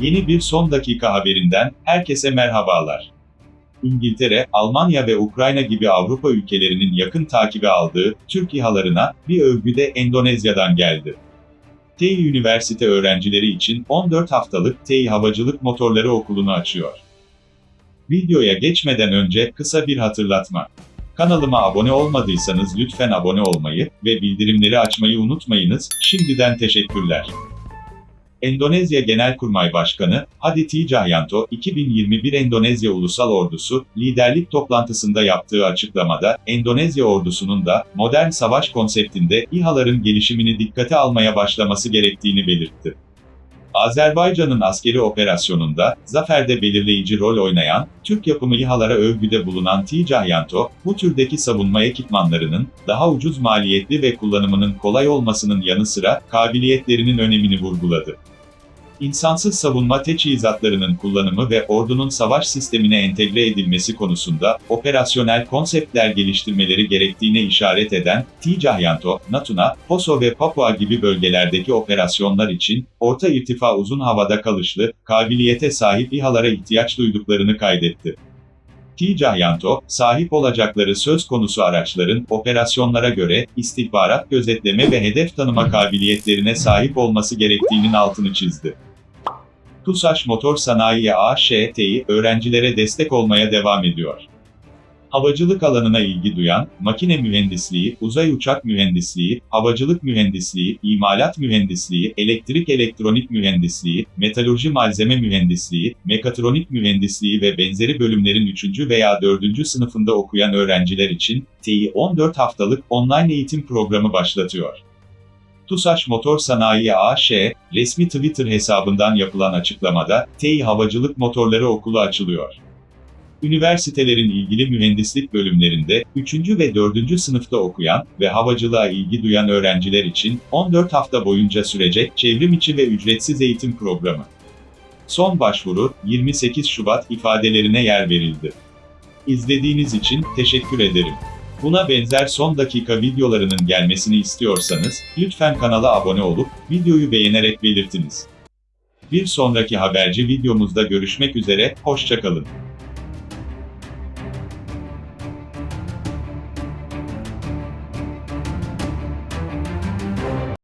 Yeni bir son dakika haberinden herkese merhabalar. İngiltere, Almanya ve Ukrayna gibi Avrupa ülkelerinin yakın takibe aldığı Türk İHA'larına bir övgü de Endonezya'dan geldi. TEİ Üniversite öğrencileri için 14 haftalık TEİ Havacılık Motorları Okulu'nu açıyor. Videoya geçmeden önce kısa bir hatırlatma. Kanalıma abone olmadıysanız lütfen abone olmayı ve bildirimleri açmayı unutmayınız. Şimdiden teşekkürler. Endonezya Genelkurmay Başkanı, Hadi Cahyanto, 2021 Endonezya Ulusal Ordusu, liderlik toplantısında yaptığı açıklamada, Endonezya ordusunun da, modern savaş konseptinde İHA'ların gelişimini dikkate almaya başlaması gerektiğini belirtti. Azerbaycan'ın askeri operasyonunda, zaferde belirleyici rol oynayan, Türk yapımı İHA'lara övgüde bulunan T. Cahyanto, bu türdeki savunma ekipmanlarının, daha ucuz maliyetli ve kullanımının kolay olmasının yanı sıra, kabiliyetlerinin önemini vurguladı. İnsansız savunma teçhizatlarının kullanımı ve ordunun savaş sistemine entegre edilmesi konusunda operasyonel konseptler geliştirmeleri gerektiğine işaret eden T. Cahyanto, Natuna, Poso ve Papua gibi bölgelerdeki operasyonlar için orta irtifa uzun havada kalışlı, kabiliyete sahip İHA'lara ihtiyaç duyduklarını kaydetti. T. Cahyanto, sahip olacakları söz konusu araçların, operasyonlara göre, istihbarat gözetleme ve hedef tanıma kabiliyetlerine sahip olması gerektiğinin altını çizdi. TUSAŞ Motor Sanayi AŞT'yi öğrencilere destek olmaya devam ediyor. Havacılık alanına ilgi duyan, makine mühendisliği, uzay uçak mühendisliği, havacılık mühendisliği, imalat mühendisliği, elektrik elektronik mühendisliği, metalurji malzeme mühendisliği, mekatronik mühendisliği ve benzeri bölümlerin 3. veya 4. sınıfında okuyan öğrenciler için, TEİ 14 haftalık online eğitim programı başlatıyor. TUSAŞ Motor Sanayi AŞ, resmi Twitter hesabından yapılan açıklamada, TEİ Havacılık Motorları Okulu açılıyor. Üniversitelerin ilgili mühendislik bölümlerinde 3. ve 4. sınıfta okuyan ve havacılığa ilgi duyan öğrenciler için 14 hafta boyunca sürecek çevrim içi ve ücretsiz eğitim programı. Son başvuru 28 Şubat ifadelerine yer verildi. İzlediğiniz için teşekkür ederim. Buna benzer son dakika videolarının gelmesini istiyorsanız, lütfen kanala abone olup, videoyu beğenerek belirtiniz. Bir sonraki haberci videomuzda görüşmek üzere, hoşçakalın.